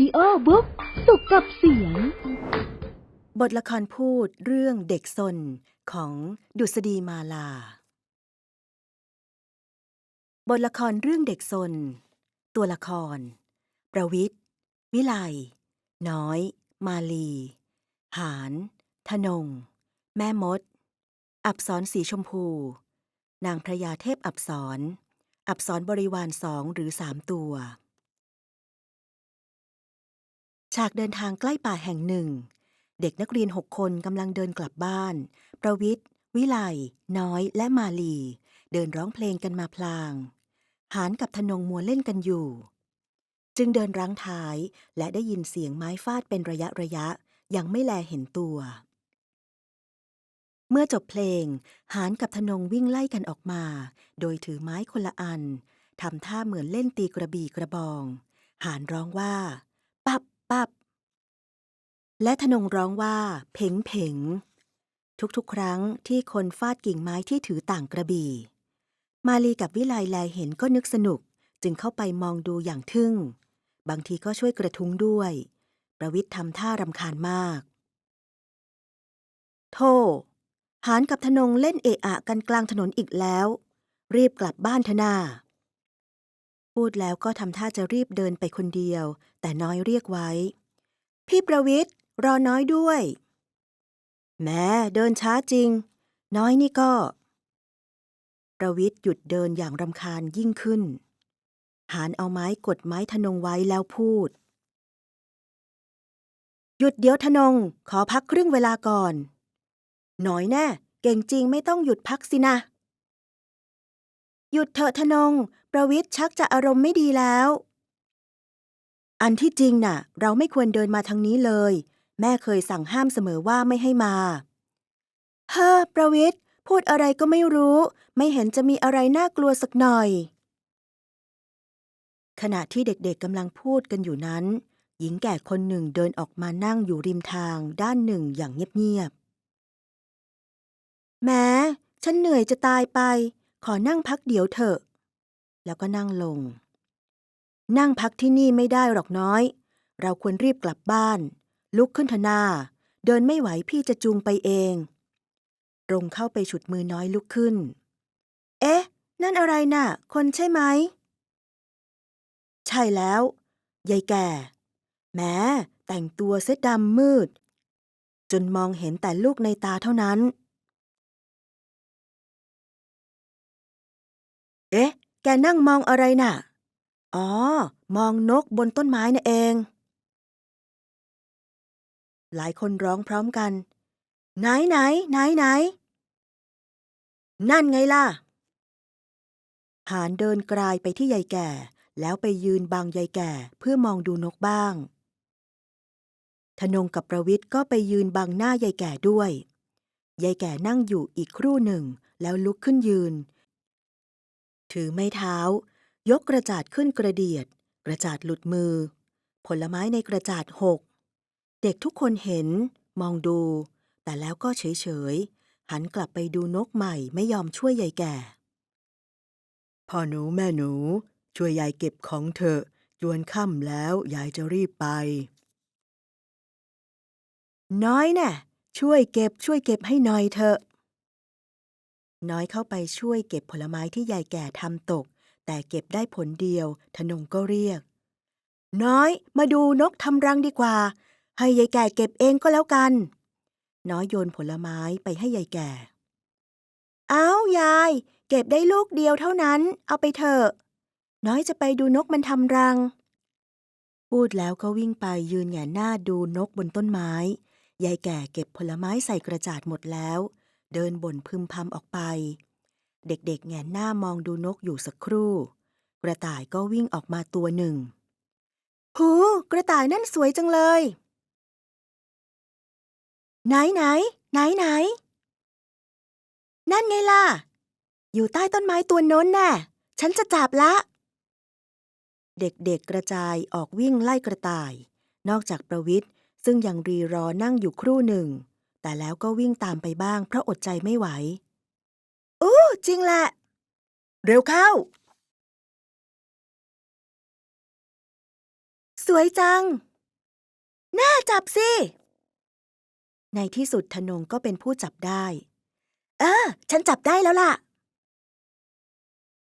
ดิโอบุ๊กสุขกับเสียง บทละครพูดเรื่องเด็กซนของดุษฎีมาลา บทละครเรื่องเด็กซน ตัวละคร ประวิทย์ วิไล น้อย มาลี หานทนง แม่มด อับสรสีชมพู นางพระยาเทพอับสรอับสรบริวารสองหรือสามตัว ฉากเดินทางใกล้ป่าแห่งหนึ่ง เด็กนักเรียนหกคนกำลังเดินกลับบ้าน ประวิทย์วิไลน้อย และมาลี เดินร้องเพลงกันมาพลาง หานกับทนงมัวเล่นกันอยู่ จึงเดินรั้งท้ายและได้ยินเสียงไม้ฟาดเป็นระยะระยะ ยังไม่แลเห็นตัว เมื่อจบเพลง หานกับทนงวิ่งไล่กันออกมา โดยถือไม้คนละอันทำท่าเหมือนเล่นตีกระบี่กระบอง หานร้องว่า ปับ ปับและทนงร้องว่าเพ่งเพ่งทุกๆ ครั้งที่คนฟาดกิ่งไม้ที่ถือต่างกระบี่ มาลีกับวิไลแลเห็นก็นึกสนุกจึงเข้าไปมองดูอย่างทึ่ง บางทีก็ช่วยกระทุ้งด้วย ประวิทย์ทำท่ารำคาญมาก โธ่หานกับทนงเล่นเอะอะกันกลางถนนอีกแล้ว รีบกลับบ้านเถอะนา พูดแล้วก็ทำท่าจะรีบเดินไปคนเดียว แต่น้อยเรียกไว้ พี่ประวิทย์รอน้อยด้วย แม้เดินช้าจริง น้อยนี่ก็ ประวิทย์หยุดเดินอย่างรำคาญยิ่งขึ้น หานเอาไม้กดไม้ทนงไว้แล้วพูด หยุดเดี๋ยวทนง ขอพักครึ่งเวลาก่อนน่อยแน่ เก่งจริงไม่ต้องหยุดพักสินะ หยุดเถอะทนง ประวิทย์ชักจะอารมณ์ไม่ดีแล้ว อันที่จริงน่ะ เราไม่ควรเดินมาทางนี้เลย แม่เคยสั่งห้ามเสมอว่าไม่ให้มาเฮ้อประวิทย์พูดอะไรก็ไม่รู้ ไม่เห็นจะมีอะไรน่ากลัวสักหน่อย ขณะที่เด็กๆกำลังพูดกันอยู่นั้น หญิงแก่คนหนึ่งเดินออกมานั่งอยู่ริมทางด้านหนึ่งอย่างเงียบๆแม้ฉันเหนื่อยจะตายไป ขอนั่งพักเดี๋ยวเถอะ แล้วก็นั่งลง นั่งพักที่นี่ไม่ได้หรอกน้อย เราควรรีบกลับบ้าน ลุกขึ้นเถอะนาเดินไม่ไหวพี่จะจูงไปเอง ตรงเข้าไปฉุดมือน้อยลุกขึ้น เอ๊ะ นั่นอะไรน่ะ คนใช่ไหม ใช่แล้ว ยายแก่ แม้แต่งตัวเส็ดดำมืด จนมองเห็นแต่ลูกในตาเท่านั้น เอ๊ะ แกนั่งมองอะไรน่ะ อ๋อ มองนกบนต้นไม้น่ะเอง หลายคนร้องพร้อมกัน ไหนไหนไหนไหน นั่นไงล่ะ หานเดินกลายไปที่ยายแก่ แล้วไปยืนบังยายแก่เพื่อมองดูนกบ้างทนงกับประวิทย์ก็ไปยืนบังหน้ายายแก่ด้วย ยายแก่นั่งอยู่อีกครู่หนึ่ง แล้วลุกขึ้นยืน ถือไม้เท้า ยกกระจาดขึ้นกระเดียด กระจาดหลุดมือ ผลไม้ในกระจาดหก เด็กทุกคนเห็น มองดู แต่แล้วก็เฉยๆหันกลับไปดูนกใหม่ไม่ยอมช่วยยายแก่ พ่อหนูแม่หนู ช่วยยายเก็บของเถอะจวนค่ำแล้วยายจะรีบไป น้อยน่ะช่วยเก็บช่วยเก็บให้หน่อยเถอะ น้อยเข้าไปช่วยเก็บผลไม้ที่ยายแก่ทำตก แต่เก็บได้ผลเดียวทนงก็เรียก น้อยมาดูนกทำรังดีกว่า ให้ยายแก่เก็บเองก็แล้วกัน น้อยโยนผลไม้ไปให้ยายแก่ เอายาย เก็บได้ลูกเดียวเท่านั้น เอาไปเถอะ น้อยจะไปดูนกมันทำรัง พูดแล้วก็วิ่งไปยืนแหงหน้าดูนกบนต้นไม้ ยายแก่เก็บผลไม้ใส่กระจาดหมดแล้ว เดินบ่นพึมพำออกไป เด็กๆแงนหน้ามองดูนกอยู่สักครู่ กระต่ายก็วิ่งออกมาตัวหนึ่งหูกระต่ายนั่นสวยจังเลย ไหนไหน ไหนไหน นั่นไงล่ะ อยู่ใต้ต้นไม้ตัวโน้นแน่ฉันจะจับละ เด็กๆกระจายออกวิ่งไล่กระต่าย นอกจากประวิทย์ซึ่งยังรีรอนั่งอยู่ครู่หนึ่ง แต่แล้วก็วิ่งตามไปบ้างเพราะอดใจไม่ไหวอู้จริงแหละ เร็วเข้า สวยจัง น่าจับสิ ในที่สุดธนงก็เป็นผู้จับได้ เออ ฉันจับได้แล้วล่ะ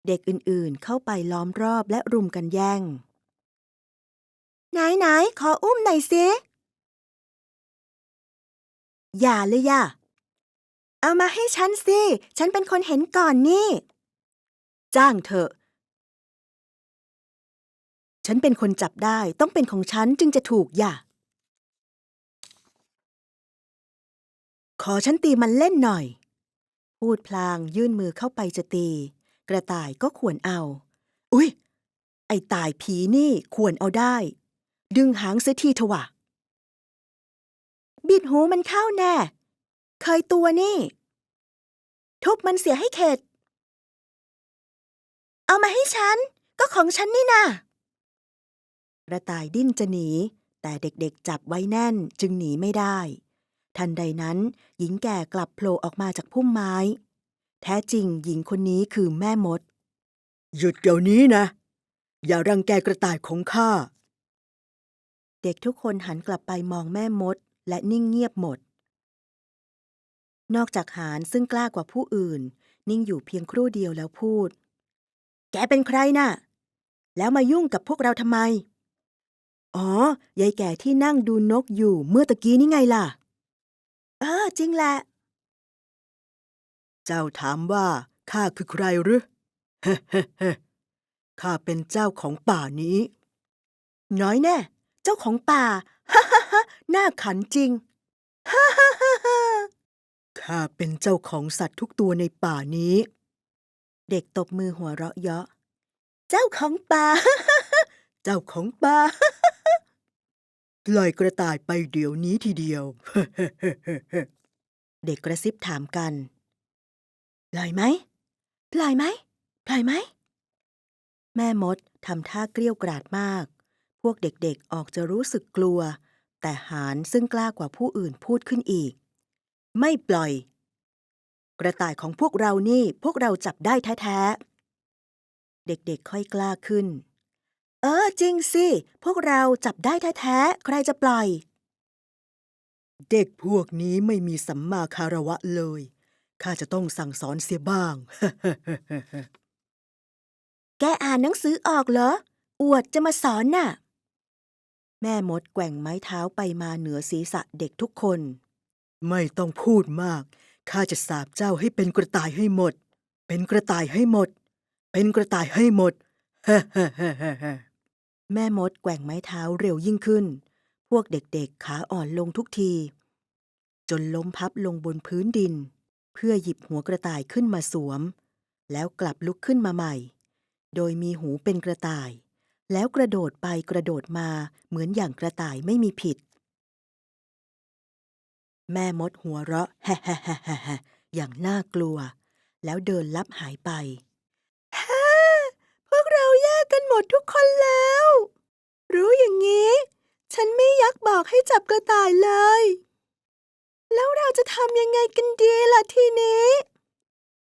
เด็กอื่นๆเข้าไปล้อมรอบและรุมกันแย่งนไหน ๆ ขออุ้มหน่อยสิ อย่าเลยย่ะเอามาให้ฉันสิ ฉันเป็นคนเห็นก่อนนี่ จ้างเถอะ ฉันเป็นคนจับได้ ต้องเป็นของฉันจึงจะถูกอย่า ขอฉันตีมันเล่นหน่อย พูดพลางยื่นมือเข้าไปจะตี กระต่ายก็ขวนเอา อุ๊ย ไอ้ตายผีนี่ควรเอาได้ ดึงหางเสียทีเถอะวะ บิดหูมันเข้าแน่ เคยตัวนี่ ทุบมันเสียให้เข็ด เอามาให้ฉัน ก็ของฉันนี่นากระต่ายดิ้นจะหนี แต่เด็กๆจับไว้แน่นจึงหนีไม่ได้ ทันใดนั้นหญิงแก่กลับโผล่ออกมาจากพุ่มไม้ แท้จริงหญิงคนนี้คือแม่มด หยุดเดี๋ยวนี้นะ อย่ารังแกกระต่ายของข้า เด็กทุกคนหันกลับไปมองแม่มด และนิ่งเงียบหมด นอกจากหานซึ่งกล้ากว่าผู้อื่น นิ่งอยู่เพียงครู่เดียวแล้วพูด แกเป็นใครน่ะ แล้วมายุ่งกับพวกเราทำไม อ๋อยายแก่ที่นั่งดูนกอยู่เมื่อตะกี้นี่ไงล่ะ เออ จริงแหละ เจ้าถามว่าข้าคือใครหรือเฮ้ข้าเป็นเจ้าของป่านี้ น้อยแน่ เจ้าของป่า ฮ่าฮ่าฮ่าน่าขันจริง ฮ่าฮ่าฮ่าฮ่าข้าเป็นเจ้าของสัตว์ทุกตัวในป่านี้ เด็กตบมือหัวเราะเยาะ เจ้าของป่า เจ้าของป่า ปล่อยกระต่ายไปเดี๋ยวนี้ทีเดียว เด็กกระซิบถามกัน ปล่อยไหม ปล่อยไหม ปล่อยไหม แม่มดทำท่าเกลี้ยวกราดมาก พวกเด็กๆออกจะรู้สึกกลัว แต่หานซึ่งกล้ากว่าผู้อื่นพูดขึ้นอีก ไม่ปล่อย กระต่ายของพวกเรานี่พวกเราจับได้แท้ๆ เด็กๆค่อยกล้าขึ้น เออจริงสิ พวกเราจับได้แท้ๆ ใครจะปล่อย เด็กพวกนี้ไม่มีสัมมาคารวะเลย ข้าจะต้องสั่งสอนเสียบ้าง แกอ่านหนังสือออกเหรอ อวดจะมาสอนน่ะ แม่มดแกว่งไม้เท้าไปมาเหนือศีรษะเด็กทุกคน ไม่ต้องพูดมาก ข้าจะสาบเจ้าให้เป็นกระต่ายให้หมด เป็นกระต่ายให้หมด เป็นกระต่ายให้หมดแม่มดแกว่งไม้เท้าเร็วยิ่งขึ้น พวกเด็กๆขาอ่อนลงทุกที จนล้มพับลงบนพื้นดิน เพื่อหยิบหัวกระต่ายขึ้นมาสวม แล้วกลับลุกขึ้นมาใหม่ โดยมีหูเป็นกระต่าย แล้วกระโดดไปกระโดดมาเหมือนอย่างกระต่ายไม่มีผิด แม่มดหัวเราะแฮะแฮะแฮะแฮะแฮะอย่างน่ากลัว แล้วเดินลับหายไปฮ่าพวกเราแยกกันหมดทุกคนแล้ว รู้อย่างนี้ ฉันไม่ยักบอกให้จับกระต่ายเลย แล้วเราจะทำยังไงกันดีล่ะทีนี้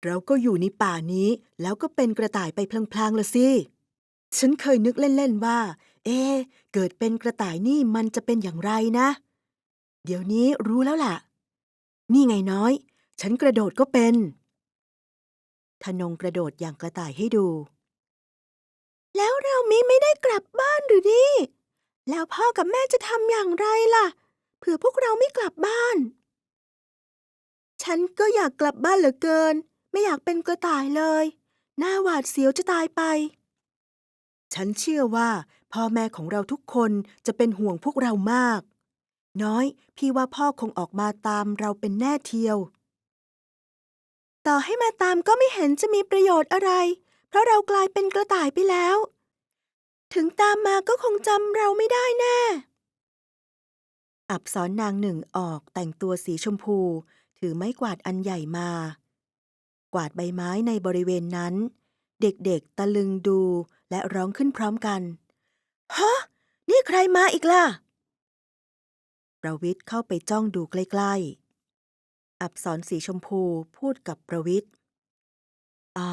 เราก็อยู่ในป่านี้แล้วก็เป็นกระต่ายไปพลางๆละสิ ฉันเคยนึกเล่น ๆ ว่า เอ๊เกิดเป็นกระต่ายนี่มันจะเป็นอย่างไรนะ เดี๋ยวนี้รู้แล้วล่ะ นี่ไงน้อย ฉันกระโดดก็เป็นทนงกระโดดอย่างกระต่ายให้ดู แล้วเรามีไม่ได้กลับบ้านหรือนี่แล้วพ่อกับแม่จะทำอย่างไรล่ะ เผื่อพวกเราไม่กลับบ้าน ฉันก็อยากกลับบ้านเหลือเกิน ไม่อยากเป็นกระต่ายเลย หน้าหวาดเสียวจะตายไป ฉันเชื่อว่าพ่อแม่ของเราทุกคนจะเป็นห่วงพวกเรามาก น้อย พี่ว่าพ่อคงออกมาตามเราเป็นแน่เทียว ต่อให้มาตามก็ไม่เห็นจะมีประโยชน์อะไร เพราะเรากลายเป็นกระต่ายไปแล้ว ถึงตามมาก็คงจำเราไม่ได้แน่ อับสรนางหนึ่งออกแต่งตัวสีชมพู ถือไม้กวาดอันใหญ่มา กวาดใบไม้ในบริเวณนั้น เด็กๆ ตะลึงดูและร้องขึ้นพร้อมกัน ฮะ นี่ใครมาอีกล่ะ ประวิทย์เข้าไปจ้องดูใกล้ๆ อับสรสีชมพูพูดกับประวิทย์ อ๋อ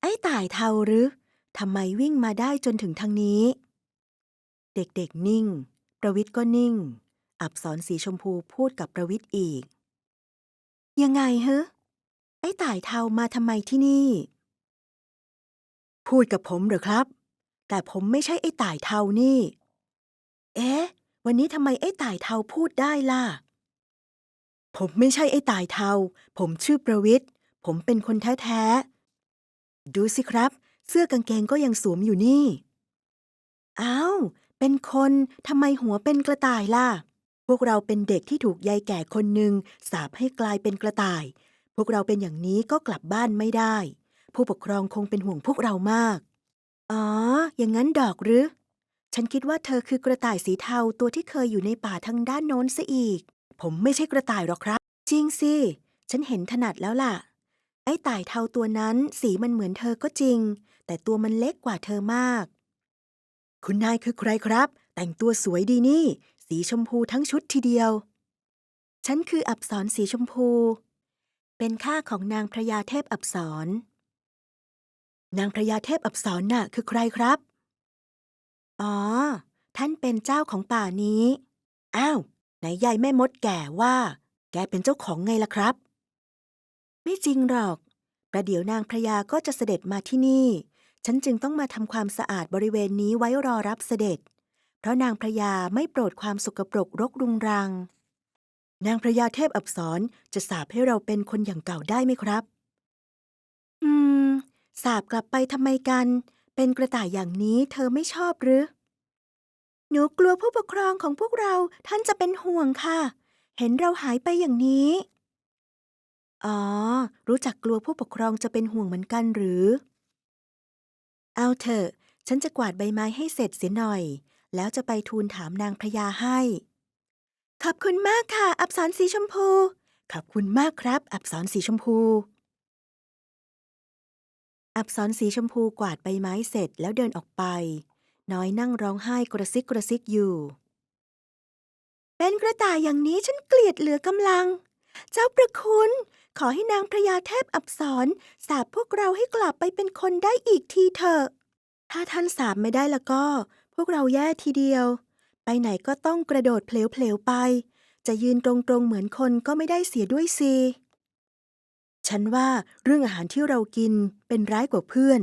ไอ้ต่ายเทาหรือทำไมวิ่งมาได้จนถึงทางนี้ เด็กๆนิ่ง ประวิทย์ก็นิ่ง อับสรสีชมพูพูดกับประวิทย์อีก ยังไงเฮะไอ้ต่ายเทามาทำไมที่นี่ พูดกับผมเหรอครับ แต่ผมไม่ใช่ไอ้ต่ายเทานี่ เอ๊ะ วันนี้ทำไมไอ้ต่ายเทาพูดได้ล่ะ ผมไม่ใช่ไอ้ต่ายเทา ผมชื่อประวิทย์ ผมเป็นคนแท้ๆ ดูสิครับ เสื้อกางเกงก็ยังสวมอยู่นี่ อ้าว เป็นคนทำไมหัวเป็นกระต่ายล่ะ พวกเราเป็นเด็กที่ถูกยายแก่คนหนึ่งสาปให้กลายเป็นกระต่าย พวกเราเป็นอย่างนี้ก็กลับบ้านไม่ได้ ผู้ปกครองคงเป็นห่วงพวกเรามาก อ๋อ อย่างนั้นดอกหรือ ฉันคิดว่าเธอคือกระต่ายสีเทาตัวที่เคยอยู่ในป่าทางด้านโน้นซะอีก ผมไม่ใช่กระต่ายหรอกครับ จริงสิ ฉันเห็นถนัดแล้วล่ะ ไอ้ต่ายเทาตัวนั้นสีมันเหมือนเธอก็จริง แต่ตัวมันเล็กกว่าเธอมาก คุณนายคือใครครับ แต่งตัวสวยดีนี่ สีชมพูทั้งชุดทีเดียว ฉันคืออับสรสีชมพู เป็นข้าของนางพระยาเทพอับสร นางพระยาเทพอับสรน่ะคือใครครับ อ๋อ ท่านเป็นเจ้าของป่านี้ อ้าวไหนยายแม่มดแก่ว่า แกเป็นเจ้าของไงล่ะครับ ไม่จริงหรอก ประเดี๋ยวนางพระยาก็จะเสด็จมาที่นี่ ฉันจึงต้องมาทำความสะอาดบริเวณนี้ไว้รอรับเสด็จ เพราะนางพระยาไม่โปรดความสกปรกรกรุงรัง นางพระยาเทพอับสรจะสาปให้เราเป็นคนอย่างเก่าได้ไหมครับ อืม สาบกลับไปทำไมกัน เป็นกระต่ายอย่างนี้เธอไม่ชอบหรือ หนูกลัวผู้ปกครองของพวกเราท่านจะเป็นห่วงค่ะ เห็นเราหายไปอย่างนี้ อ๋อ รู้จักกลัวผู้ปกครองจะเป็นห่วงเหมือนกันหรือ เอาเถอะ ฉันจะกวาดใบไม้ให้เสร็จเสียหน่อย แล้วจะไปทูลถามนางพระยาให้ ขอบคุณมากค่ะ อับสรสีชมพู ขอบคุณมากครับ อับสรสีชมพู อับสรสีชมพูกวาดใบไม้เสร็จแล้วเดินออกไป น้อยนั่งร้องไห้กระซิกกระซิกอยู่ เป็นกระต่ายอย่างนี้ฉันเกลียดเหลือกำลัง เจ้าประคุณ ขอให้นางพระยาเทพอับสรสาบพวกเราให้กลับไปเป็นคนได้อีกทีเถอะ ถ้าท่านสาบไม่ได้แล้วก็ พวกเราแย่ทีเดียว ไปไหนก็ต้องกระโดดเพลวๆไป จะยืนตรงๆเหมือนคนก็ไม่ได้เสียด้วยสิ ฉันว่าเรื่องอาหารที่เรากินเป็นร้ายกว่าเพื่อน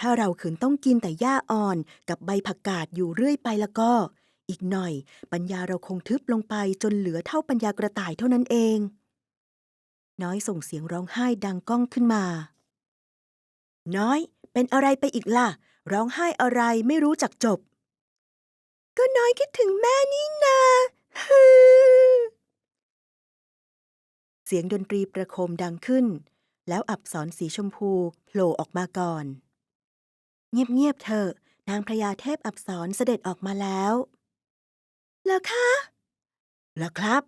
ถ้าเราขืนต้องกินแต่หญ้าอ่อนกับใบผักกาดอยู่เรื่อยไปแล้วก็ อีกหน่อย ปัญญาเราคงทึบลงไปจนเหลือเท่าปัญญากระต่ายเท่านั้นเอง น้อยส่งเสียงร้องไห้ดังก้องขึ้นมา น้อย เป็นอะไรไปอีกล่ะ ร้องไห้อะไรไม่รู้จักจบ ก็น้อยคิดถึงแม่นี่นา เสียงดนตรีประโคมดังขึ้น แล้วอับสรสีชมพูโผล่ออกมาก่อน เงียบๆเถอะนางพระยาเทพอับสรเสด็จออกมาแล้วเหรอคะเหรอครับ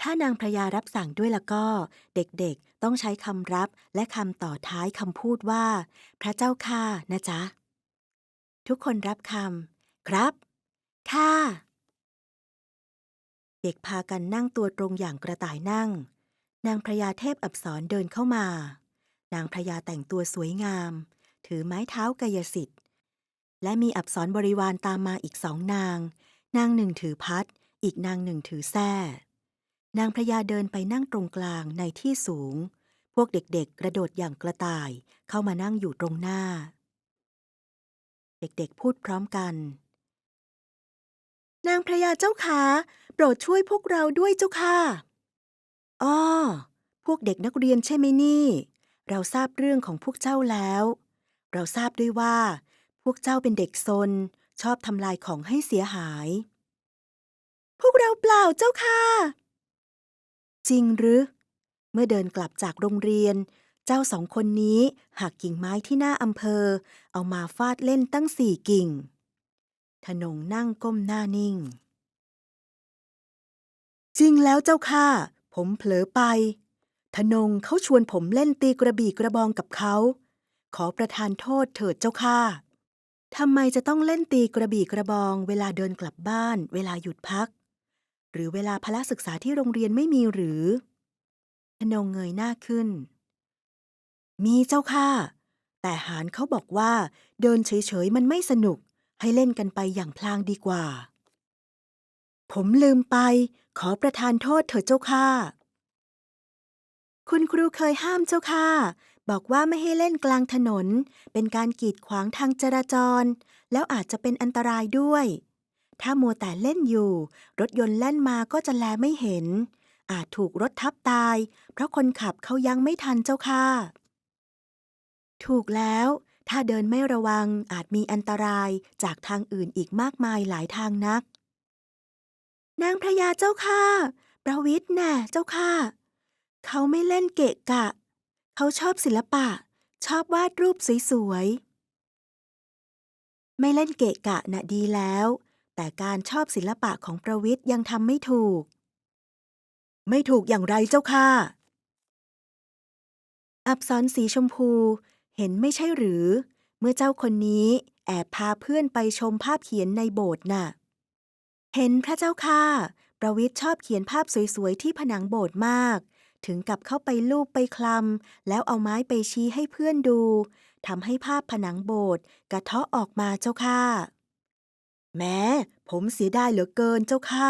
ถ้านางพระยารับสั่งด้วยแล้วก็ เด็กๆต้องใช้คำรับและคำต่อท้ายคำพูดว่า พระเจ้าค่ะนะจ๊ะ ทุกคนรับคำครับ ค่ะ เด็กพากันนั่งตัวตรงอย่างกระต่ายนั่ง นางพระยาเทพอับสรเดินเข้ามา นางพระยาแต่งตัวสวยงาม ถือไม้เท้ากายสิทธิ์ และมีอับสรบริวารตามมาอีกสองนาง นางหนึ่งถือพัด อีกนางหนึ่งถือแส้นางพระยาเดินไปนั่งตรงกลางในที่สูง พวกเด็กๆ กระโดดอย่างกระต่ายเข้ามานั่งอยู่ตรงหน้า เด็กๆ พูดพร้อมกัน นางพระยาเจ้าขาโปรดช่วยพวกเราด้วยเจ้าค่ะอ้อพวกเด็กนักเรียนใช่ไหมนี่ เราทราบเรื่องของพวกเจ้าแล้ว เราทราบด้วยว่า พวกเจ้าเป็นเด็กซน ชอบทำลายของให้เสียหาย พวกเราเปล่าเจ้าค่ะ จริงหรือ เมื่อเดินกลับจากโรงเรียน เจ้าสองคนนี้หักกิ่งไม้ที่หน้าอำเภอ เอามาฟาดเล่นตั้งสี่กิ่ง ทนงนั่งก้มหน้านิ่ง จริงแล้วเจ้าค่ะ ผมเผลอไปทนงเขาชวนผมเล่นตีกระบี่กระบองกับเขา ขอประทานโทษเถิดเจ้าค่ะทำไมจะต้องเล่นตีกระบี่กระบอง เวลาเดินกลับบ้าน เวลาหยุดพัก หรือเวลาพละศึกษาที่โรงเรียนไม่มีหรือทนงเงยหน้าขึ้น มีเจ้าค่ะ แต่หานเขาบอกว่า เดินเฉยๆมันไม่สนุก ให้เล่นกันไปอย่างพลางดีกว่า ผมลืมไป ขอประทานโทษเถิดเจ้าค่ะ คุณครูเคยห้ามเจ้าค่ะ บอกว่าไม่ให้เล่นกลางถนน เป็นการกีดขวางทางจราจร แล้วอาจจะเป็นอันตรายด้วย ถ้ามัวแต่เล่นอยู่ รถยนต์แล่นมาก็จะแลไม่เห็น อาจถูกรถทับตาย เพราะคนขับเขายังไม่ทันเจ้าค่ะ ถูกแล้ว ถ้าเดินไม่ระวังอาจมีอันตรายจากทางอื่นอีกมากมายหลายทางนัก นางพระยาเจ้าค่ะ ประวิทย์น่ะเจ้าค่ะ เขาไม่เล่นเกะกะ เขาชอบศิลปะ ชอบวาดรูปสวยๆ ไม่เล่นเกะกะน่ะดีแล้ว แต่การชอบศิลปะของประวิทย์ยังทำไม่ถูก ไม่ถูกอย่างไรเจ้าค่ะ อับสรสีชมพู เห็นไม่ใช่หรือ เมื่อเจ้าคนนี้แอบพาเพื่อนไปชมภาพเขียนในโบสถ์น่ะ เห็นพระเจ้าค่ะ ประวิทย์ชอบเขียนภาพสวยๆที่ผนังโบสถ์มาก ถึงกับเข้าไปลูบไปคลำแล้วเอาไม้ไปชี้ให้เพื่อนดูทำให้ภาพผนังโบสถ์กระเทาะออกมาเจ้าค่ะ แม้ผมเสียดายเหลือเกินเจ้าค่ะ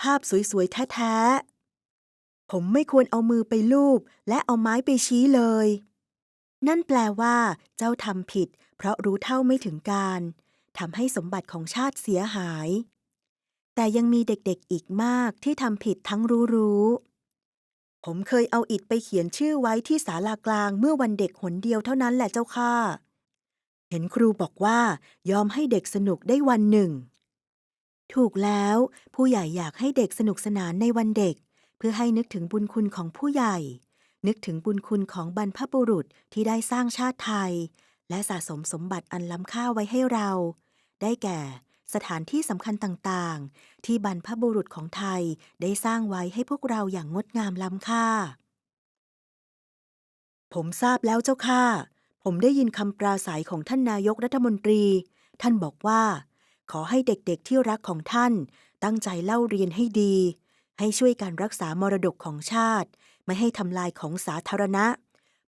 ภาพสวยๆแท้ๆผมไม่ควรเอามือไปลูบและเอาไม้ไปชี้เลย นั่นแปลว่า เจ้าทำผิด เพราะรู้เท่าไม่ถึงการทำให้สมบัติของชาติเสียหาย แต่ยังมีเด็กๆอีกมากที่ทำผิดทั้งรู้รู้ๆผมเคยเอาอิฐไปเขียนชื่อไว้ที่ศาลากลางเมื่อวันเด็กหนเดียวเท่านั้นแหละเจ้าค่ะ เห็นครูบอกว่ายอมให้เด็กสนุกได้วันหนึ่ง ถูกแล้ว ผู้ใหญ่อยากให้เด็กสนุกสนานในวันเด็ก เพื่อให้นึกถึงบุญคุณของผู้ใหญ่ นึกถึงบุญคุณของบรรพบุรุษที่ได้สร้างชาติไทย และสะสมสมบัติอันล้ำค่าไว้ให้เรา ได้แก่สถานที่สำคัญต่างๆ ที่บรรพบุรุษของไทยได้สร้างไว้ให้พวกเราอย่างงดงามล้ำค่า ผมทราบแล้วเจ้าค่ะ ผมได้ยินคำปราศัยของท่านนายกรัฐมนตรี ท่านบอกว่า ขอให้เด็กๆที่รักของท่าน ตั้งใจเล่าเรียนให้ดี ให้ช่วยการรักษามรดกของชาติ ไม่ให้ทำลายของสาธารณะ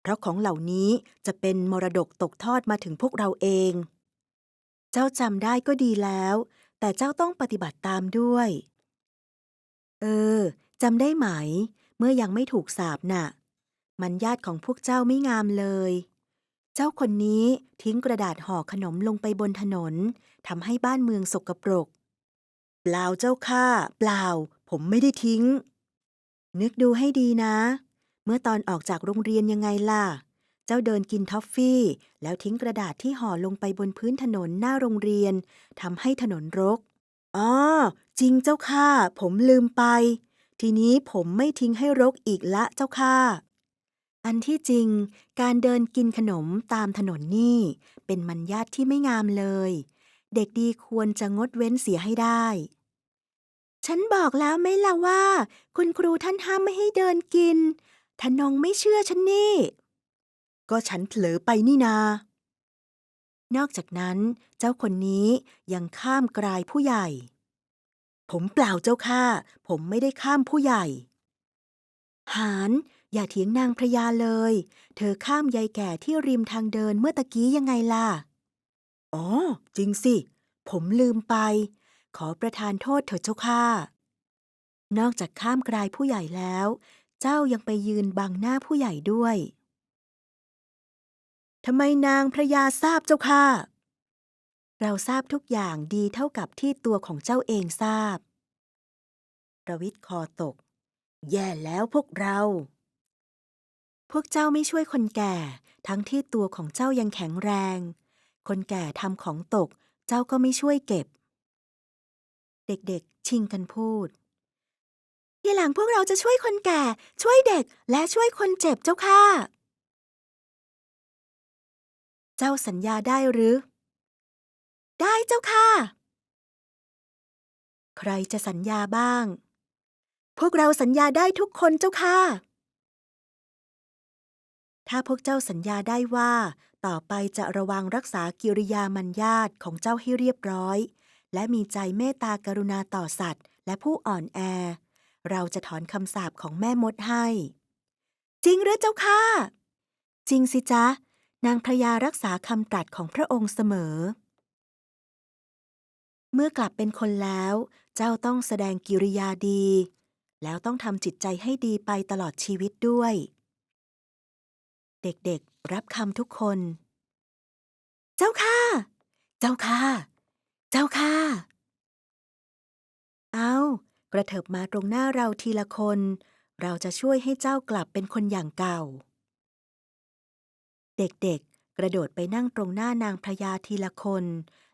เพราะของเหล่านี้จะเป็นมรดกตกทอดมาถึงพวกเราเอง เจ้าจำได้ก็ดีแล้ว แต่เจ้าต้องปฏิบัติตามด้วย เออจำได้ไหม เมื่อยังไม่ถูกสาปน่ะ มันญาติของพวกเจ้าไม่งามเลย เจ้าคนนี้ทิ้งกระดาษห่อขนมลงไปบนถนนทำให้บ้านเมืองสกปรก เปล่าเจ้าค่ะเปล่า ผมไม่ได้ทิ้ง นึกดูให้ดีนะ เมื่อตอนออกจากโรงเรียนยังไงล่ะ เจ้าเดินกินท็อฟฟี่ แล้วทิ้งกระดาษที่ห่อลงไปบนพื้นถนนหน้าโรงเรียนทำให้ถนนรกอ๋อจริงเจ้าค่ะ ผมลืมไป ทีนี้ผมไม่ทิ้งให้รกอีกละเจ้าค่ะอันที่จริง การเดินกินขนมตามถนนนี่ เป็นมัญญาตที่ไม่งามเลย เด็กดีควรจะงดเว้นเสียให้ได้ ฉันบอกแล้วไหม่ล่ะว่า คุณครูท่านห้ามไม่ให้เดินกินทนงไม่เชื่อฉันนี่ ก็ฉันเผลอไปนี่นา นอกจากนั้น เจ้าคนนี้ยังข้ามกลายผู้ใหญ่ ผมเปล่าเจ้าค่ะ ผมไม่ได้ข้ามผู้ใหญ่ หาน อย่าเถียงนางพระยาเลย เธอข้ามยายแก่ที่ริมทางเดินเมื่อตะกี้ยังไงล่ะ อ๋อ จริงสิ ผมลืมไป ขอประทานโทษเถิดเจ้าค่ะนอกจากข้ามกลายผู้ใหญ่แล้ว เจ้ายังไปยืนบังหน้าผู้ใหญ่ด้วยทำไมนางพระยาทราบเจ้าค่ะเราทราบทุกอย่างดีเท่ากับที่ตัวของเจ้าเองทราบ ประวิทย์คอตก แย่แล้วพวกเรา พวกเจ้าไม่ช่วยคนแก่ ทั้งที่ตัวของเจ้ายังแข็งแรง คนแก่ทำของตก เจ้าก็ไม่ช่วยเก็บ เด็กๆ ชิงกันพูด ทีหลังพวกเราจะช่วยคนแก่ ช่วยเด็กและช่วยคนเจ็บเจ้าค่ะ เจ้าสัญญาได้หรือ ได้เจ้าค่ะ ใครจะสัญญาบ้าง พวกเราสัญญาได้ทุกคนเจ้าค่ะ ถ้าพวกเจ้าสัญญาได้ว่า ต่อไปจะระวังรักษากิริยามัญญาตของเจ้าให้เรียบร้อย และมีใจเมตตากรุณาต่อสัตว์ และผู้อ่อนแอ เราจะถอนคำสาปของแม่มดให้ จริงหรือเจ้าค่ะ จริงสิจ๊ะ นางพระยารักษาคำตรัสของพระองค์เสมอ เมื่อกลับเป็นคนแล้ว เจ้าต้องแสดงกิริยาดี แล้วต้องทำจิตใจให้ดีไปตลอดชีวิตด้วย เด็กๆรับคำทุกคน เจ้าค่ะ เจ้าค่ะ เจ้าค่ะ เอากระเถิบมาตรงหน้าเราทีละคน เราจะช่วยให้เจ้ากลับเป็นคนอย่างเก่า เด็กๆ กระโดดไปนั่งตรงหน้านางพระยาทีละคน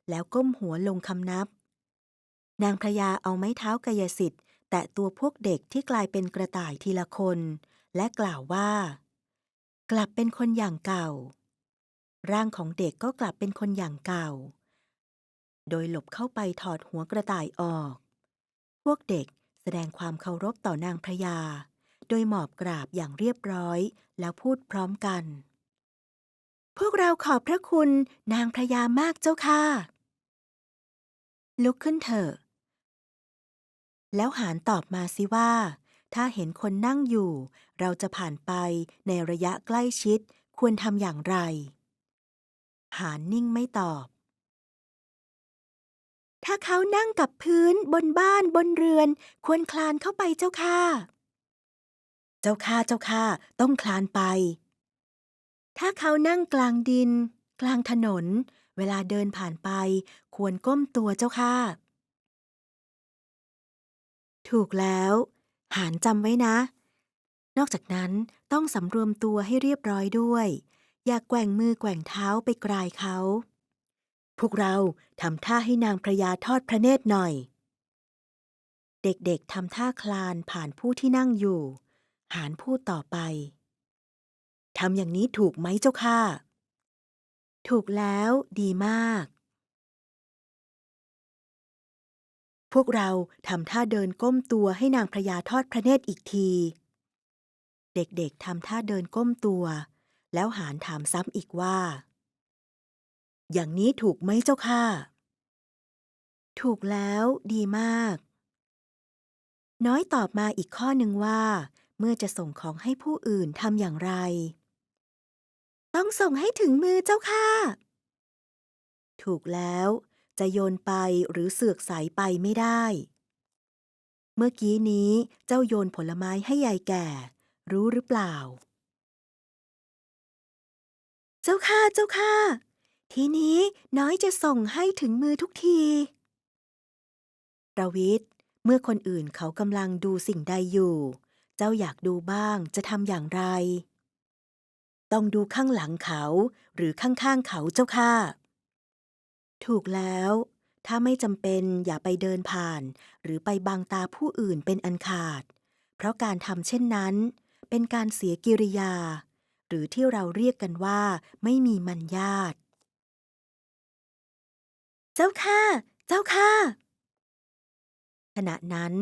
แล้วก้มหัวลงคำนับ นางพระยาเอาไม้เท้ากายสิทธิ์ แตะตัวพวกเด็กที่กลายเป็นกระต่ายทีละคน และกล่าวว่า กลับเป็นคนอย่างเก่า ร่างของเด็กก็กลับเป็นคนอย่างเก่า โดยหลบเข้าไปถอดหัวกระต่ายออก พวกเด็กแสดงความเคารพต่อนางพระยา โดยหมอบกราบอย่างเรียบร้อยแล้วพูดพร้อมกัน พวกเราขอบพระคุณนางพระยามากเจ้าค่ะ ลุกขึ้นเถอะ แล้วหานตอบมาสิว่า ถ้าเห็นคนนั่งอยู่ เราจะผ่านไปในระยะใกล้ชิดควรทำอย่างไร หานนิ่งไม่ตอบ ถ้าเขานั่งกับพื้นบนบ้านบนเรือน ควรคลานเข้าไปเจ้าค่ะ เจ้าค่ะเจ้าค่ะ ต้องคลานไป ถ้าเขานั่งกลางดิน กลางถนน เวลาเดินผ่านไป ควรก้มตัวเจ้าค่ะ ถูกแล้ว หานจำไว้นะ นอกจากนั้นต้องสำรวมตัวให้เรียบร้อยด้วย อย่าแกว่งมือแกว่งเท้าไปกรายเขา พวกเราทำท่าให้นางพระยาทอดพระเนตรหน่อย เด็กๆทำท่าคลานผ่านผู้ที่นั่งอยู่ หานพูดต่อไปทำอย่างนี้ถูกไหมเจ้าค่ะ ถูกแล้วดีมาก พวกเราทำท่าเดินก้มตัวให้นางพระยาทอดพระเนตรอีกที เด็กๆทำท่าเดินก้มตัว แล้วหานถามซ้ำอีกว่า อย่างนี้ถูกไหมเจ้าค่ะ ถูกแล้วดีมาก น้อยตอบมาอีกข้อหนึ่งว่า เมื่อจะส่งของให้ผู้อื่นทำอย่างไร ต้องส่งให้ถึงมือเจ้าค่ะ ถูกแล้วจะโยนไปหรือเสือกใสไปไม่ได้ เมื่อกี้นี้เจ้าโยนผลไม้ให้ยายแก่ รู้หรือเปล่า เจ้าค่ะเจ้าค่ะ ทีนี้น้อยจะส่งให้ถึงมือทุกทีประวิทย์เมื่อคนอื่นเขากำลังดูสิ่งใดอยู่ เจ้าอยากดูบ้างจะทำอย่างไร ต้องดูข้างหลังเขาหรือข้างๆเขาเจ้าค่ะ ถูกแล้ว ถ้าไม่จำเป็นอย่าไปเดินผ่าน หรือไปบังตาผู้อื่นเป็นอันขาด เพราะการทำเช่นนั้น เป็นการเสียกิริยา หรือที่เราเรียกกันว่าไม่มีมัญญาตเจ้าค่ะ เจ้าค่ะ ขณะนั้น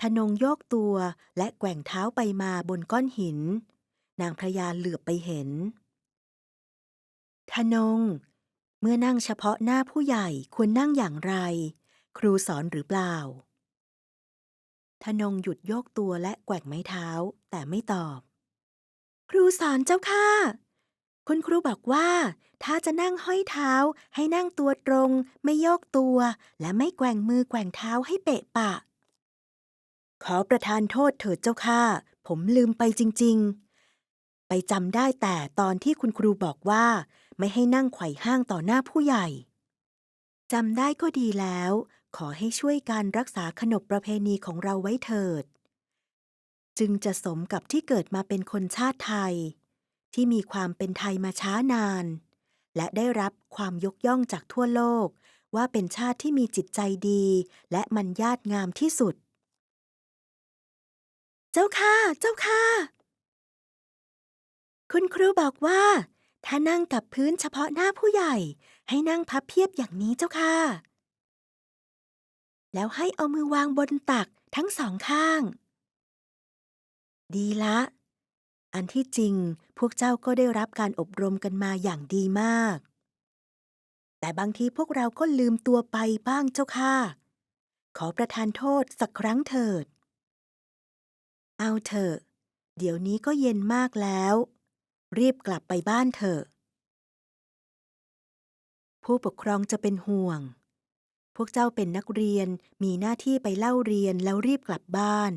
ทนงโยกตัวและแกว่งเท้าไปมาบนก้อนหิน นางพระยาเหลือบไปเห็นทนง เมื่อนั่งเฉพาะหน้าผู้ใหญ่ควรนั่งอย่างไร ครูสอนหรือเปล่าทนงหยุดโยกตัวและแกว่งไม้เท้าแต่ไม่ตอบ ครูสอนเจ้าค่ะ คุณครูบอกว่า ถ้าจะนั่งห้อยเท้าให้นั่งตัวตรง ไม่โยกตัว และไม่แกว่งมือแกว่งเท้าให้เปะปะ ขอประทานโทษเถิดเจ้าค่ะ ผมลืมไปจริง ๆ ไปจำได้แต่ตอนที่คุณครูบอกว่า ไม่ให้นั่งไขว่ห้างต่อหน้าผู้ใหญ่จำได้ก็ดีแล้ว ขอให้ช่วยการรักษาขนบประเพณีของเราไว้เถิด จึงจะสมกับที่เกิดมาเป็นคนชาติไทย ที่มีความเป็นไทยมาช้านาน และได้รับความยกย่องจากทั่วโลก ว่าเป็นชาติที่มีจิตใจดี และมันญาติงามที่สุด เจ้าค่ะ เจ้าค่ะ คุณครูบอกว่า ถ้านั่งกับพื้นเฉพาะหน้าผู้ใหญ่ ให้นั่งพับเพียบอย่างนี้เจ้าค่ะ แล้วให้เอามือวางบนตักทั้งสองข้าง ดีละ อันที่จริงพวกเจ้าก็ได้รับการอบรมกันมาอย่างดีมาก แต่บางทีพวกเราก็ลืมตัวไปบ้างเจ้าค่ะ ขอประทานโทษสักครั้งเถิด เอาเถอะ เดี๋ยวนี้ก็เย็นมากแล้ว รีบกลับไปบ้านเถอะ ผู้ปกครองจะเป็นห่วง พวกเจ้าเป็นนักเรียนมีหน้าที่ไปเล่าเรียนแล้วรีบกลับบ้าน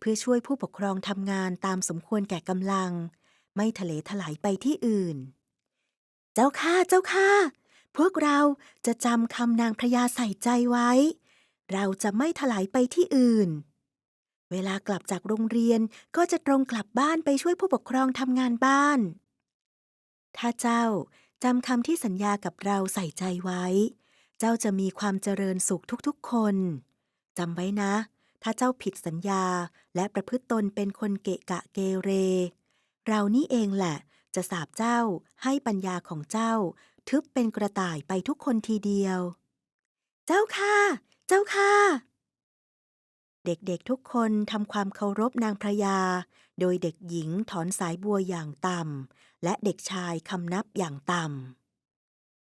เพื่อช่วยผู้ปกครองทำงานตามสมควรแก่กำลัง ไม่ทะเลถลายไปที่อื่น เจ้าค่ะเจ้าค่ะ พวกเราจะจำคำนางพระยาใส่ใจไว้ เราจะไม่ถลายไปที่อื่น เวลากลับจากโรงเรียนก็จะตรงกลับบ้านไปช่วยผู้ปกครองทำงานบ้าน ถ้าเจ้าจำคำที่สัญญากับเราใส่ใจไว้ เจ้าจะมีความเจริญสุขทุกๆคนจำไว้นะ ถ้าเจ้าผิดสัญญาและประพฤติตนเป็นคนเกะกะเกเร เรานี่เองแหละ จะสาบเจ้าให้ปัญญาของเจ้า ทึบเป็นกระต่ายไปทุกคนทีเดียว เจ้าค่ะ เจ้าค่ะ เด็กๆทุกคนทำความเคารพนางพระยา โดยเด็กหญิงถอนสายบัวอย่างต่ำและเด็กชายคำนับอย่างต่ำ